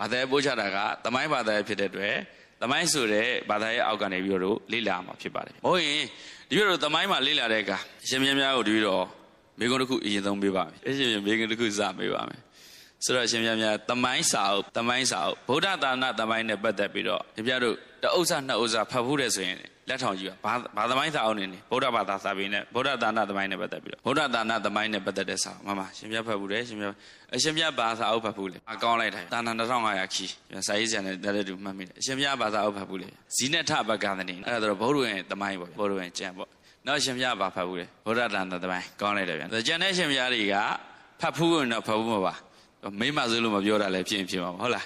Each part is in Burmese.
ဘာသာရေးပို့ချတာကသမိုင်းဘာသာရေးဖြစ်တဲ့အတွက်သမိုင်းဆိုတဲ့ဘာသာရေးအောက်ကနေပြီးတော့လေ့လာမှာဖြစ်ပါတယ်ဟုတ်ရင်ဒီလိုသမိုင်းမှာလေ့လာတဲ့အခါအရှင်မြတ်များကိုတပည့်တော်မိကုန်းတစ်ခုအရင်ဆုံးပေးပါမယ်အရှင်မြတ်မိကုန်းတစ်ခုစပေးပါမယ်ဆိုတော့အရှင်မြတ်များတမိုင်းစာအုပ်တမိုင်းစာအုပ်ဗုဒ္ဓသာနာတမိုင်းနဲ့ပတ်သက်ပြီးတော့ဒီပြတို့တအုပ်စာနှစ်အုပ်စာဖတ်ဖို့တဲ့ဆိုရင် လက်ထောင်ကြည့်ပါဘာဘာသမိုင်းစာအုပ်နေနေဗုဒ္ဓဘာသာစာပေနဲ့ဗုဒ္ဓသာနာတမိုင်းနဲ့ပတ်သက်ပြီးတော့ဗုဒ္ဓသာနာတမိုင်းနဲ့ပတ်သက်တဲ့စာအုပ်မမရှင်မြတ်ဖတ်ဖို့တယ်ရှင်မြတ်အရှင်မြတ်ဘာစာအုပ်ဖတ်ဖို့လေအကောင်းလိုက်တယ်တာနာ2500ခီစာရေးစံနဲ့တက်တဲ့သူမှတ်မိတယ်အရှင်မြတ်ဘာစာအုပ်ဖတ်ဖို့လေဇိနထဘဂန္တနီအဲ့ဒါတော့ဗုဒ္ဓဝင်တမိုင်းပေါ့ဗုဒ္ဓဝင်ကျမ်းပေါ့နောက်ရှင်မြတ်ဘာဖတ်ဖို့လေဗုဒ္ဓသာနာတမိုင်းကောင်းလိုက်တယ်ဗျကျန်တဲ့ရှင်မြတ်တွေကဖတ်ဖို့ရင်တော့ဖတ်ဖို့မပါမိမဆိုလို့မပြောတာလည်းဖြစ်ရင်ဖြစ်မှာပါဟုတ်လား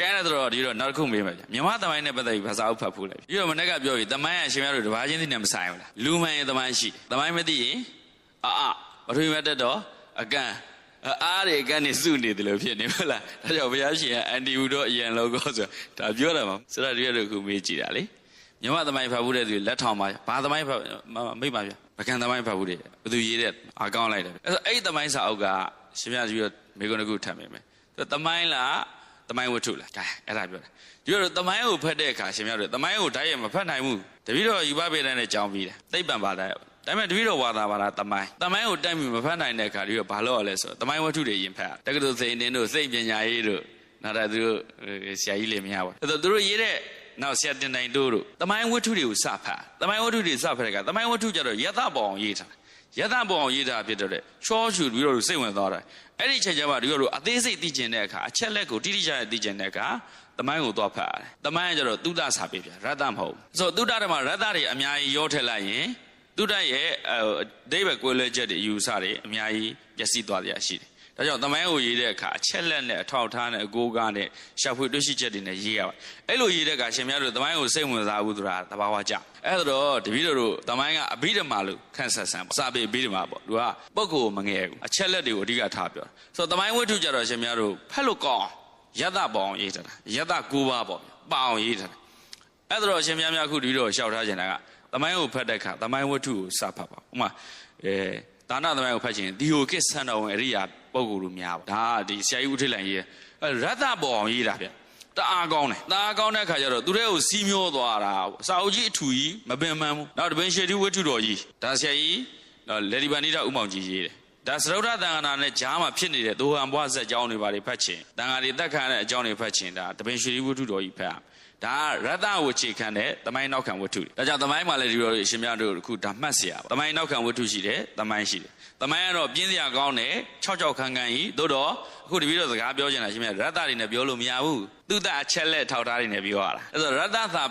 ကဲအဲ့ဒါတော့ဒီတော့နောက်တစ်ခုမေးမယ်ဗျမြန်မာသမိုင်းနဲ့ပတ်သက်ပြီးဘာသာအုပ်ဖတ်ဖို့လဲပြီးတော့မနေ့ကပြောပြီးသမိုင်းအရှင်များတို့တပါးချင်းသိနေမဆိုင်ဘူးလားလူမှန်ရဲ့သမိုင်းရှိသမိုင်းမသိရင်အာအာပထဝီမတက်တော့အကန့်အားတွေအကန့်နေစုနေတယ်လို့ဖြစ်နေဟုတ်လားဒါကြောင့်ဘုရားရှင်ကအန်တီဟူတော့အရင်လောကောဆိုဒါပြောတာမှာဆိုတော့ဒီရတို့ခုမေးကြည့်တာလေမြန်မာသမိုင်းဖတ်ဖို့တဲ့သူလက်ထောင်ပါဘာသမိုင်းဖတ်မိပါဗျပကံသမိုင်းဖတ်ဖို့တဲ့ဘယ်သူရေးတဲ့အကောင်းလိုက်တယ်အဲ့တော့အဲ့ဒီသမိုင်းစာအုပ်ကရှင်များပြီးတော့မိကုန်းတစ်ခုထပ်မိမယ်သူသမိုင်းလား သမိုင်းဝတ္ထုလားဒါအဲ့ဒါပြောတာဒီတော့သမိုင်းကိုဖတ်တဲ့အခါရှင်များတို့သမိုင်းကိုဓာတ်ရိုက်မဖတ်နိုင်ဘူးတပည့်တော်ယူပပေတဲ့နဲ့ကြောင်းပြီးတယ်သိပ္ပံဘာသာဒါပေမဲ့တပည့်တော်ဝါသာဘာသာသမိုင်းသမိုင်းကိုတိုက်ပြီးမဖတ်နိုင်တဲ့အခါဒီတော့ဘာလို့ရလဲဆိုတော့သမိုင်းဝတ္ထုတွေရင်ဖတ်တက္ကသိုလ်စိန်တင်းတို့စိတ်ပညာရေးတို့နောက်တော့သူတို့ဆရာကြီးလေးမရပါဘူးအဲ့တော့သူတို့ရေးတဲ့နောက်ဆရာတင်တိုင်တို့တို့သမိုင်းဝတ္ထုတွေကိုစဖတ်သမိုင်းဝတ္ထုတွေစဖတ်တဲ့အခါသမိုင်းဝတ္ထုကျတော့ယသပေါအောင်ရေးထား ယသပေါအောင်ရေးထားဖြစ်တဲ့ချောချူပြီးတော့စိတ်ဝင်သွားတယ်အဲ့ဒီချက်ကျမှဒီလိုအသေးစိတ်သိကျင်တဲ့အခါအချက်လက်ကိုတိတိကျကျသိကျင်တဲ့အခါတမိုင်းကိုသွားဖတ်ရတယ်။တမိုင်းကကျတော့သုဒ္ဓစာပေပြရတ္တမဟုတ်ဘူး။ဆိုတော့သုဒ္ဓဓမ္မရတ္တတွေအများကြီးရောထည့်လိုက်ရင်သုဒ္ဓရဲ့အဒိဗ္ဗကွယ်လွဲချက်တွေအယူဆတွေအများကြီးပျက်စီးသွားကြရရှိတယ်။ ဒါကြောင့်တမိုင်းကိုရေးတဲ့အခါအချက်လက်နဲ့အထောက်အထားနဲ့အကိုးကားနဲ့ရှာဖွေတွေ့ရှိချက်တွေနဲ့ရေးရပါတယ်။အဲ့လိုရေးတဲ့အခါရှင်များတို့တမိုင်းကိုစိတ်ဝင်စားဘူးဆိုတာသဘာဝကျ။အဲ့တော့တပည့်တော်တို့တမိုင်းကအဘိဓမ္မာလို့ခန့်ဆက်ဆန်းပေါ့။စာပေအဘိဓမ္မာပေါ့။သူကပုဂ္ဂိုလ်မငယ်ဘူး။အချက်လက်တွေကိုအဓိကထားပြော။ဆိုတော့တမိုင်းဝတ္ထုကြတော့ရှင်များတို့ဖတ်လို့ကောင်းယတပေါအောင်ရေးထားတာယတ၉ပါးပေါ့ပအောင်ရေးထားတာအဲ့ဒါတော့အရှင်များများခုဒီတော့ရှောက်ထားခြင်းတာကသမိုင်းကိုဖတ်တဲ့အခါသမိုင်းဝတ္ထုကိုစဖတ်ပါဥမာအဲ ဒါနသမိုင်းကိုဖတ်ခြင်းဒီဟိုကိဆန်တော်ဝင်အရိယာပုဂ္ဂိုလ်လူများပါဒါကဒီဆရာကြီးဦးထိတ်လိုင်ရေးအဲရတပေါအောင်ရေးတာဗျတအားကောင်းတယ်တအားကောင်းတဲ့အခါကျတော့သူတဲ့ကိုစီးမျောသွားတာစာအုပ်ကြီးအထူကြီးမပင်ပန်းဘူးနောက်တပင်ရှေတီဝတ္ထုတော်ကြီးဒါဆရာကြီးလေဒီပန်နိဒဥမောင်ကြီးရေးတယ် ဒါသရုတ်ထတန်ခါနာနဲ့ဂျားမှာဖြစ်နေတဲ့ဒိုဟန်ဘွားဆက်ကြောင်းတွေပါတွေဖတ်ချင်တန်ခါတွေတက်ခါတဲ့အကြောင်းတွေဖတ်ချင်ဒါတပင်ရွှေဝတ္ထုတော်ကြီးဖတ်ရဒါရတ္တဝခြေခံတဲ့တမိုင်းနောက်ခံဝတ္ထုဒါကြောင့်တမိုင်းမှာလည်းဒီလိုရှင်များတို့အခုဒါမှတ်เสียပါတမိုင်းနောက်ခံဝတ္ထုရှိတယ်တမိုင်းရှိတယ်တမိုင်းကတော့ပြင်းစရာကောင်းတယ်၆၆ခန်းခန်းကြီးသို့တော့အခုတပည့်တော်စကားပြောချင်တာရှင်များရတ္တတွေနဲ့ပြောလို့မရဘူးသူတအချက်လက်ထောက်ထားတွေနဲ့ပြောရတာအဲ့တော့ရတ္တသာ